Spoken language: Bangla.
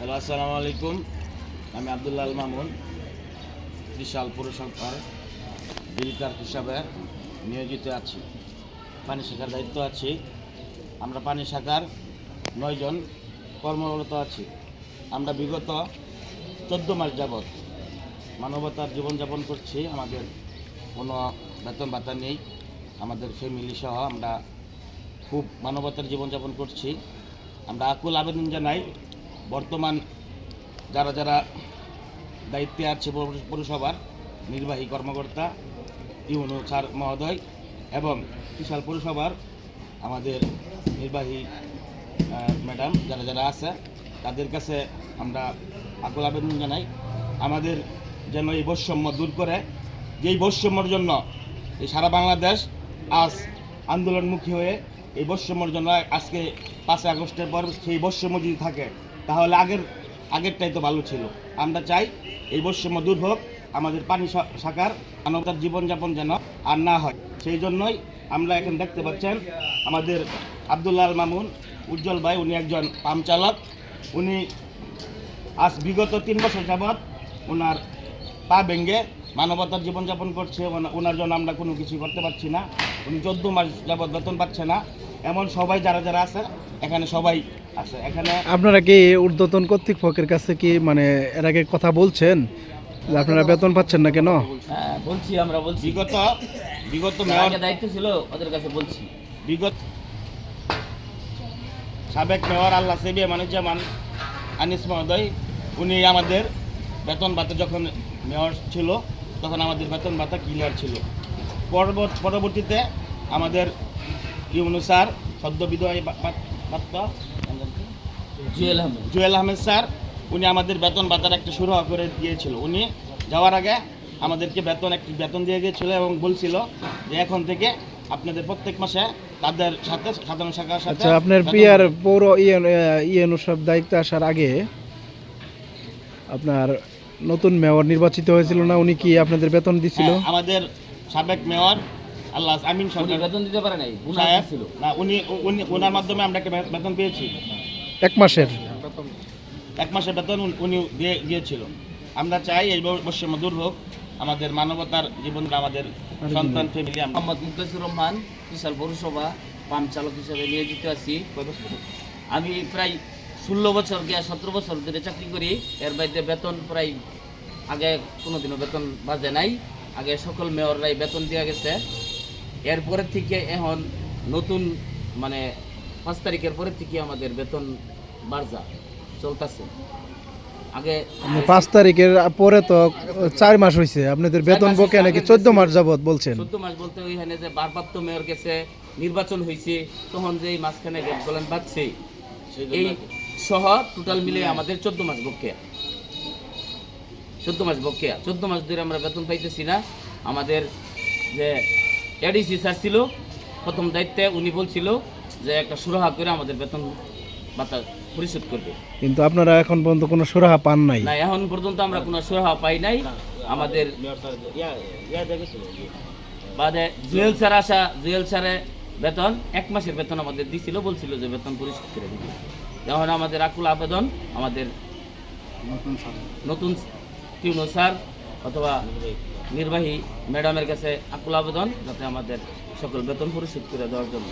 হ্যালো, আসসালামু আলাইকুম। আমি আবদুল্লাহ মামুন, বিশাল পৌরসভার বিলকার হিসাবে নিয়োজিত আছি। পানি শাখার দায়িত্ব আছি। আমরা পানি শাখার নয়জন কর্মরত আছি। আমরা বিগত চোদ্দ মাস যাবৎ মানবতার জীবনযাপন করছি। আমাদের কোনো বেতন ভাতা নেই। আমাদের ফ্যামিলি সহ আমরা খুব মানবতার জীবনযাপন করছি। আমরা আকুল আবেদন জানাই বর্তমান যারা যারা দায়িত্বে আছে পৌরসভার নির্বাহী কর্মকর্তা, ইউনু স্যার মহোদয় এবং বিশাল পৌরসভার আমাদের নির্বাহী ম্যাডাম যারা যারা আছে, তাদের কাছে আমরা আকুল আবেদন জানাই। আমাদের যেন এই বৈষম্য দূর করে, যেই বৈষম্যর জন্য এই সারা বাংলাদেশ আজ আন্দোলনমুখী হয়ে এই বৈষম্যর জন্য আজকে পাঁচই আগস্টের পর সেই বৈষম্য যদি থাকে তাহলে আগের, আগেরটাই তো ভালো ছিল। আমরা চাই এই বৈষম্য দূর হোক, আমাদের পানি শাখার মানবতার জীবনযাপন যেন আর না হয়। সেই জন্যই আমরা এখন দেখতে পাচ্ছেন আমাদের আবদুল্লাহ মামুন, উজ্জ্বল ভাই, উনি একজন পাম্প চালক। উনি আজ বিগত তিন বছর যাবৎ ওনার পা ভেঙে মানবতার জীবনযাপন করছে। ওনার জন্য আমরা কোনো কিছু করতে পারছি না। উনি চোদ্দ মাস যাবৎ বেতন পাচ্ছে না। এমন সবাই যারা যারা আছে, এখানে সবাই আপনারা কি ঊর্ধ্বতন কর্তৃপক্ষের কাছে কি মানে এর আগে কথা বলছেন? আপনারা বেতন পাচ্ছেন না কেন? হ্যাঁ বলছি আমরা বলছি। বিগত বিগত মেয়র দায়িত্ব ছিল ওদের কাছে বলছি। বিগত সাবেক মেয়র আল্লাহ সেবি মানুজ্জামান আনিস মহোদয় উনি আমাদের বেতন ভাতা যখন মেয়র ছিল তখন আমাদের বেতন ভাতা ক্লিয়ার ছিল। পরবর্তীতে আমাদের ইউনু স্যার সদ্য বিধবাহী বা- বা- প্রাপ্ত জুয়েল আহমেদ। জুয়েল আহমেদ স্যার উনি আমাদের বেতন ভাতার একটা শুরু করে দিয়েছিল। উনি যাওয়ার আগে আমাদেরকে বেতন একটি বেতন দিয়ে গিয়েছিল এবং বলছিল যে এখন থেকে আপনাদের প্রত্যেক মাসে তাদের সাথে সাধারণ শাখার সাথে আচ্ছা আপনার পিয়ার পৌর ইএন ইএন সব দায়িত্ব আসার আগে আপনার নতুন মেয়র নির্বাচিত হয়েছিল না? উনি কি আপনাদের বেতন দিছিল? হ্যাঁ, আমাদের সাবেক মেয়র আল্লাহ আমিন সরকার বেতন দিতে পারে নাই ছিল না উনি উনি ওনার মাধ্যমে আমরা একটা বেতন পেয়েছি। এক মাসের। এক মাসের বেতন উনি- দিয়ে দিয়েছিল। আমরা চাই এই বৈষম্য দূর হোক। আমাদের মানবতার জীবন আমাদের সন্তান ফ্যামিলি আমরা। মোহাম্মদ মুক্তাসুর রহমান বিশাল পৌরসভা পাম্প চালক হিসেবে নিয়োজিত আছি। আমি প্রায় ষোলো বছর গিয়া সতেরো বছর ধরে চাকরি করি। এর বাইরে বেতন প্রায় আগে কোনোদিনও বেতন বাজে নাই। আগে সকল মেয়ররাই বেতন দেওয়া গেছে। এরপরের থেকে এখন নতুন মানে পাঁচ তারিখের পরে থেকে আমাদের বেতন বাড়জা চলতেছে। আগে পাঁচ তারিখের পরে তো চার মাস হয়েছে আপনাদের বেতন বকে নাকি চোদ্দ মাস যাবত বলছেন? চোদ্দ মাস বলতে ওইখানে যে বারপ্রাপ্ত মেয়র গেছে নির্বাচন হয়েছে তখন যে এই মাঝখানে গ্যাপ গলান বাড়ছে এই সহ টোটাল মিলে আমাদের চোদ্দ মাস বকেয়া। চোদ্দ মাস বকেয়া। চোদ্দ মাস ধরে আমরা বেতন পাইতেছি না। আমাদের যে এডিসি স্যার ছিল প্রথম দায়িত্বে উনি বলছিল যে একটা সুরাহা করে আমাদের বেতন ভাতা পরিশোধ করবে। কিন্তু আপনারা এখন পর্যন্ত কোনো সুরাহা পান নাই। না এখন পর্যন্ত আমরা কোনো সুরাহা পাই নাই। আমাদের বাদে জুয়েল স্যার আসা জুয়েল স্যারে বেতন এক মাসের বেতন আমাদের দিছিল বলছিল যে বেতন পরিশোধ করে দিবে। যখন আমাদের আকুল আবেদন আমাদের নতুন টিউনো স্যার অথবা নির্বাহী ম্যাডামের কাছে আকুল আবেদন যাতে আমাদের সকল বেতন পরিশোধ করে দেওয়ার জন্য।